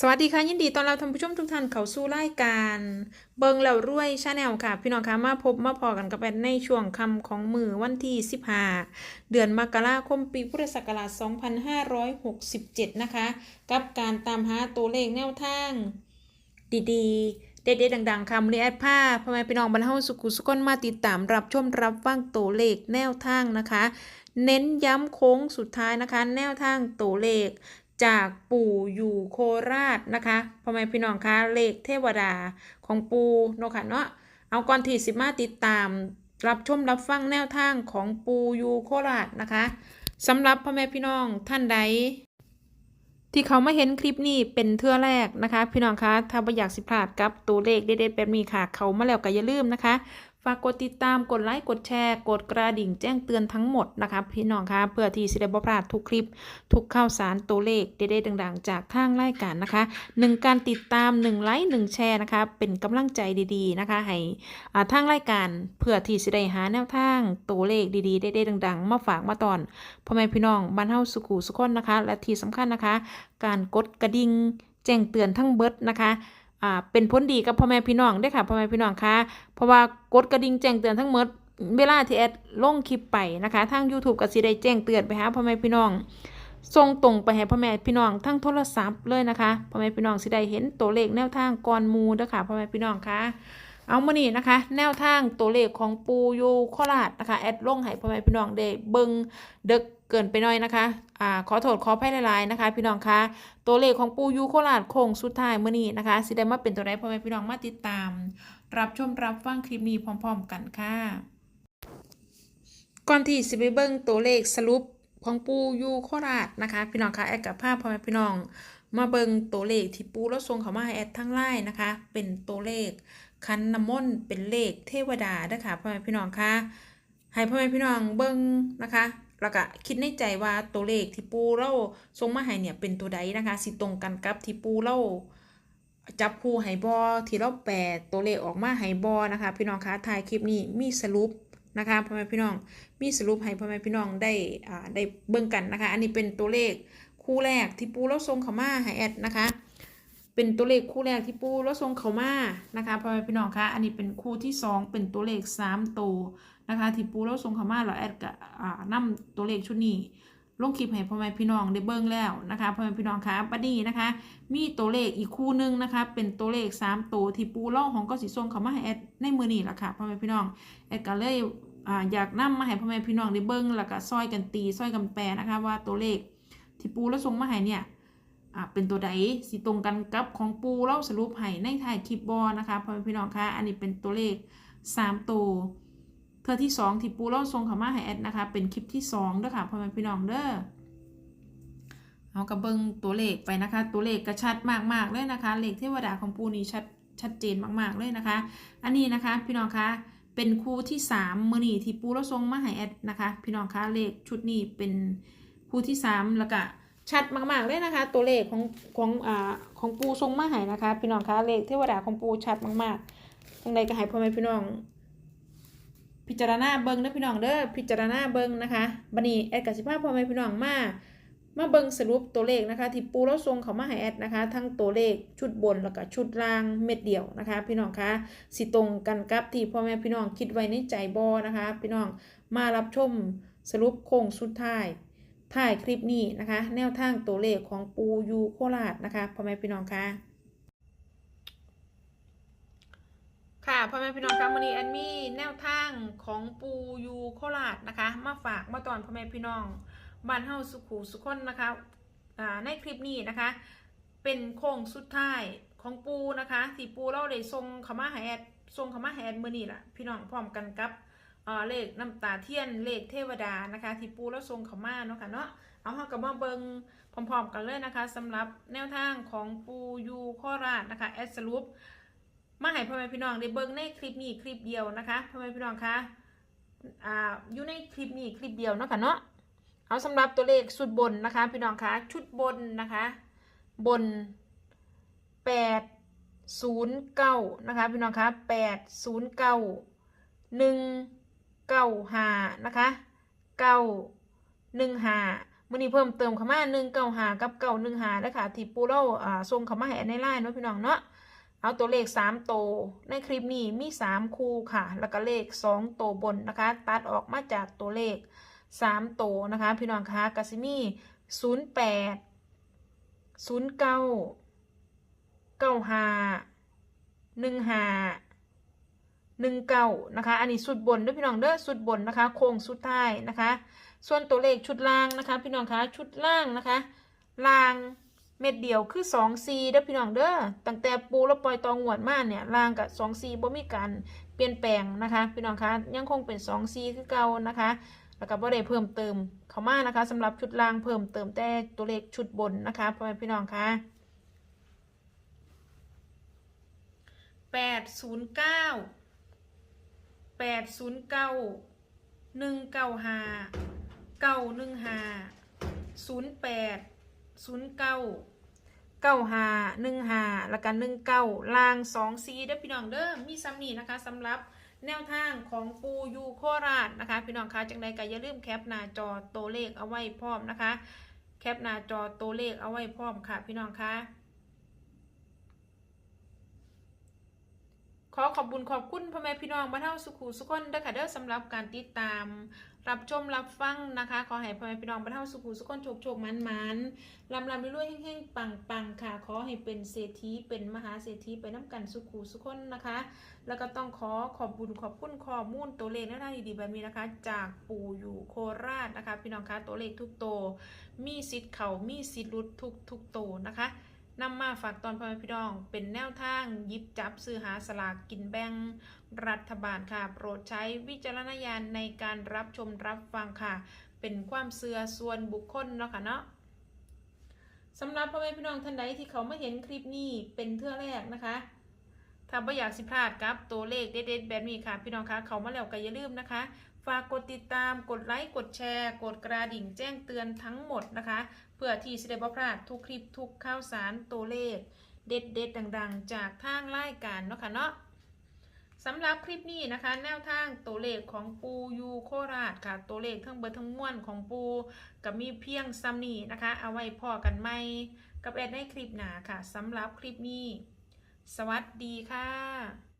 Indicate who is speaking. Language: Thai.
Speaker 1: สวัสดีค่ะ ยินดีตอนเรับท่านผู้ชมทุกท่านเข้าสู่รายการ เบิงแล้วรวยชาแนลค่ะ พี่น้องคะมาพบมาพอกันกับแอนในช่วงคำของมือวันที่ 15 เดือนมกราคมปีพุทธศักราช 2567 นะคะ กับการตามหาตัวเลขแนวทาง ดีๆ เด็ดๆดังๆค่ะมือนี้แอดผ้าพ่อแม่พี่น้องบรรเทาสุขุสุขนมาติดตามรับชมรับฟังตัวเลขแนวทางนะคะ เน้นย้ำโค้งสุดท้ายนะคะ แนวทางตัวเลข จากปู่อยู่โคราชนะคะพ่อแม่พี่น้องคะเลขเทวดาของปู่เนาะค่ะเนาะเอาก่อนที่สิมาติดตาม รับชมรับฟังแนวทางของปูอยู่โคราชนะคะสำหรับพ่อแม่พี่น้องท่านใด ที่เขามาเห็นคลิปนี้เป็นเทื่อแรกนะคะ พี่น้องคะถ้าไม่อยากสิพลาดกับตัวเลขเด็ดๆแบบนี้ค่ะ เขามาแล้วก็อย่าลืมนะคะ ฝากกดติดตามกดไลค์กดแชร์กดกระดิ่งแจ้งเตือนทั้งหมดนะคะพี่น้องคะเพื่อที่สิได้บ่พลาดทุกคลิป ทุกข่าวสารตัวเลขเด็ดๆดังๆ จากทางรายการนะคะหนึ่งการติดตามหนึ่งไลค์หนึ่งแชร์นะคะ เป็นกำลังใจดีๆนะคะให้ทางรายการเพื่อที่สิได้หาแนวทางตัวเลขดีๆเด็ดๆดังๆ มาฝากมาตอนพ่อแม่พี่น้องบ้านเฮาสุขุสุขคนนะคะ และที่สำคัญนะคะ การกดกระดิ่งแจ้งเตือนทั้งเบิดนะคะ เป็นผลดีกับพ่อแม่พี่น้องได้ค่ะพ่อแม่พี่น้องคะเพราะว่ากดกระดิ่งแจ้งเตือนทั้งเบิดเวลาที่แอดลงคลิปไปนะคะทาง YouTube ก็สิได้แจ้งเตือนไปหาพ่อแม่พี่น้องส่งตรงไปให้พ่อแม่พี่น้องทั้งโทรศัพท์เลยนะคะพ่อแม่พี่น้องสิได้เห็นตัวเลขแนวทางก่อนมูด้อค่ะพ่อแม่พี่น้องคะ เอามานี่นะคะ แนวทางตัวเลขของปูยูโคราชนะคะ แอดลงให้พ่อแม่พี่น้องได้เบิงเด็กเกินไปหน่อยนะคะอ่าขอโทษขออภัยหลายๆนะคะ พี่น้องคะตัวเลขของปูยูโคราชโค้งสุดท้ายมื้อนี้นะคะสิได้มาเป็นตัวใดพ่อแม่พี่น้องมาติดตาม รับชมรับฟังคลิปนี้พร้อม ๆ กันค่ะก่อนที่สิไปเบิ่งตัวเลขสรุปของปูยูโคราชนะคะ พี่น้องคะแอดกับภาพพ่อแม่พี่น้อง มาเบิ่งตัวเลขที่ปูแล้วส่งเขามาให้แอดทั้งไลน์นะคะ เป็นตัวเลข คันน้ำมนต์เป็นเลขเทวดาเด้ค่ะพ่อแม่พี่น้องคะให้พ่อแม่พี่น้องเบิ่งนะคะแล้วก็คิดในใจว่าตัวเลขที่ปูเราส่งมาให้เนี่ยเป็นตัวใดนะคะสิตรงกันกับที่ปูเราจับคู่ให้บอที่เราแปลตัวเลขออกมาให้บอนะคะ พี่น้องคะถ่ายคลิปนี้มีสรุปนะคะพ่อแม่พี่น้องมีสรุปให้พ่อแม่พี่น้องได้อ่าได้เบิ่งกันนะคะ อันนี้เป็นตัวเลขคู่แรกที่ปูเราส่งเข้ามาให้แอดนะคะ เป็นตัวเลขคู่แรกที่ปูเราส่งเขามานะคะพ่อแม่พี่น้องคะอันนี้เป็นคู่ที่สองเป็นตัวเลขสามตัวนะคะที่ปูเราส่งเขามาแล้วแอดก็อ่านำตัวเลขชุดนี้ลงคลิปให้พ่อแม่พี่น้องได้เบิ่งแล้วนะคะพ่อแม่พี่น้องคะบัดนี้นะคะ มีตัวเลขอีกคู่หนึงนะคะ เป็นตัวเลขสามตัวที่ปูเล่าของก็สิส่งเขามาให้แอดในมือนี้ละค่ะพ่อแม่พี่น้องแอดก็เลยอ่าอยากนํมาให้พ่อแม่พี่น้องได้เบิ่งแล้วก็ซอยกันตีซอยกันแปลนะคะ ว่าตัวเลขที่ปูแล้วส่งมาให้เนี่ย อ่าเป็นตัวใดสิตรงกันกับของปูเล่าสรุปให้ในท้ายคลิปบอนะคะพ่อพี่น้องคะอันนี้เป็นตัวเลขสามตัวเธอที่สองที่ปูเล่าส่งข้ามาให้แอดนะคะ เป็นคลิปที่สองเด้อค่ะพ่อแม่พี่น้องเด้อเอากระเบิงตัวเลขไปนะคะ ตัวเลขกระชัดมากๆเลยนะคะเลขเทวดาของปูนี่ชัดชัดเจนมากๆเลยนะคะ อันนี้นะคะพี่น้องคะเป็นคู่ที่ 3มือนีที่ปูเราทรงมาให้แอดนะคะ พี่น้องคะเลขชุดนี้เป็นคู่ที่ 3 แล้วก็ ชัดมากๆเลยนะคะ ตัวเลขของของอ่าของปูทรงมาให้นะคะ พี่น้องคะเลขเทวดาของปูชัดมากๆทางใดก็ให้พ่อแม่พี่น้อง พิจารณาเบิ้งนะพี่น้องเด้อพิจารณาเบิ้งนะคะบันนี้แอดกับสิภาพ่อแม่พี่น้องมามาเบิงสรุปตัวเลขนะคะ ที่ปูแล้วทรงเขามาให้แอดนะคะ ทั้งตัวเลขชุดบนแล้วก็ชุดล่างเม็ดเดียวนะคะ พี่น้องคะสิตรงกันกับที่พ่อแม่พี่น้องคิดไว้ในใจบอนะคะ พี่น้องมารับชมสรุปโค้งสุดท้าย ถ่ายคลิปนี้นะคะ แนวทางตัวเลขของปูยูโคราชนะคะพ่อแม่พี่น้องคะค่ะพ่อแม่พี่น้องคะวันนี้แอดมีแนวทางของปูยูโคราชนะคะ มาฝากมาตอนพ่อแม่พี่น้องบ้านเฮาสุขูสุขคนนะคะอ่าในคลิปนี้นะคะ เป็นโค้งสุดท้ายของปูนะคะที่ปูเราได้ส่งขามาให้แอดส่งขามาให้แอดมือนี่แหละพี่น้องพร้อมกันกับ อ่าเลขน้ำตาเทียนเลขเทวดานะคะ ที่ปูเราส่งเขามาเนาะค่ะเนาะเอาเฮากับมาเบิงพร้อมๆกันเลยนะคะสำหรับแนวทางของปูยูโคราชนะคะแอดสรุปมาให้พ่อแม่พี่น้องได้เบิงในคลิปนี้คลิปเดียวนะคะพ่อแม่พี่น้องคะอ่าอยู่ในคลิปนี้คลิปเดียวเนาะค่ะเนาะเอาสำหรับตัวเลขสุดบนนะคะ พี่น้องคะชุดบนนะคะ บนแปดศูนย์เก้านะคะ พี่น้องคะแปดศูนย์เก้าหนึ่ง เก้าห้านะคะเก้าหนึ่งห้ามื้อนี้เพิ่มเติมขมาหนึ่งเข้ามา195กับ915แล้วค่ะที่ปูเราอ่าส่งขามาให้ในไลน์เนาะพี่น้องเนาะเอาตัวเลข3โตในคลิปนี้มี3คู่ค่ะ แล้วก็เลข2โตบนนะคะ ตัดออกมาจากตัวเลข3โตนะคะ พี่น้องคะกสิมี08 09 95 15 19นย์เก้าเก้าหาหนึ่งหา หนึ่งเก่านะคะ อันนี้สุดบนด้วยพี่น้องเด้อสุดบนนะคะ โค้งสุดท้ายนะคะ ส่วนตัวเลขชุดล่างนะคะ พี่น้องคะชุดล่างนะคะล่างเม็ดเดียวคือ2 c เด้อพี่น้องเด้อตั้งแต่ปูแล้วปล่อยตองหวดมาเนี่ยล่างกับ2 c บ่มีการเปลี่ยนแปลงนะคะ พี่น้องคะยังคงเป็น2 c คือเก่านะคะแล้วก็บ่ได้เพิ่มเติมเข้ามานะคะสำหรับชุดล่างเพิ่มเติมแต่ตัวเลขชุดบนนะคะพ่อแม่พี่น้องคะแปดศูนย์เก้า แปดศูนย์เก้าหนึ่งเก้าห้าเก้าหนึ่งห้าศูนย์แปดศูนย์เก้าเก้าห้าหนึ่งห้าแล้วกันหนึ่งเก้าลางสองซีเด้อพี่น้องเด้อมีซ้ำนี่นะคะสำหรับแนวทางของปูยูโคราชนะคะ พี่น้องคะจังใดก็อย่าลืมแคปหน้าจอตัวเลขเอาไว้พร้อมนะคะ แคปหน้าจอตัวเลขเอาไว้พร้อมค่ะ พี่น้องคะ ขอขอบบุญขอบคุณพ่อแม่พี่น้องบ้านเฮาสุขุสุขคนเด้อค่ะเด้อสำหรับการติดตาม รับชมรับฟังนะคะ ขอให้พ่อแม่พี่น้องบ้านเฮาสุขุสุขคนโชคโชคมันมันลำลำรวยๆแห้งๆปังปังค่ะ ขอให้เป็นเศรษฐีเป็นมหาเศรษฐีไปน้ำกันสุขุสุขคนนะคะ แล้วก็ต้องขอขอบบุญขอบคุณข้อมูลตัวเลขแนวทางดีๆแบบนี้นะคะ จากปู่อยู่โคราชนะคะ พี่น้องคะตัวเลขทุกโต มีสิทธิ์เขามีสิทธิ์หลุดทุกทุกโตนะคะ นำมาฝากตอนพ่อแม่พี่น้อง เป็นแนวทางยิบจับซื้อหาสลากกินแบ่งรัฐบาลค่ะ โปรดใช้วิจารณญาณในการรับชมรับฟังค่ะ เป็นความเสื่อส่วนบุคคลเนาะค่ะเนาะสำหรับพ่อแม่พี่น้องท่านใดที่เขาไม่เห็นคลิปนี้เป็นเทื่อแรกนะคะถ้าไม่อยากสิพลาดครับตัวเลขเด็ดๆแบบนี้ค่ะ พี่น้องคะเขามาแล้วก็อย่าลืมนะคะ ฝากกดติดตาม กดไลค์ กดแชร์ กดกระดิ่งแจ้งเตือนทั้งหมดนะคะ เพื่อที่จะได้บ่พลาดทุกคลิปทุกข่าวสารตัวเลข เด็ดเด็ดดังๆ จากทางรายการเนาะค่ะเนาะสำหรับคลิปนี้นะคะ แนวทางตัวเลขของปูยูโคราชค่ะ ตัวเลขทั้งเบอร์ทั้งมวลของปูกับมีเพียงซัมนี่นะคะ เอาไว้พอกันไหมกับแอดในคลิปหนาค่ะสำหรับคลิปนี้ สวัสดีค่ะ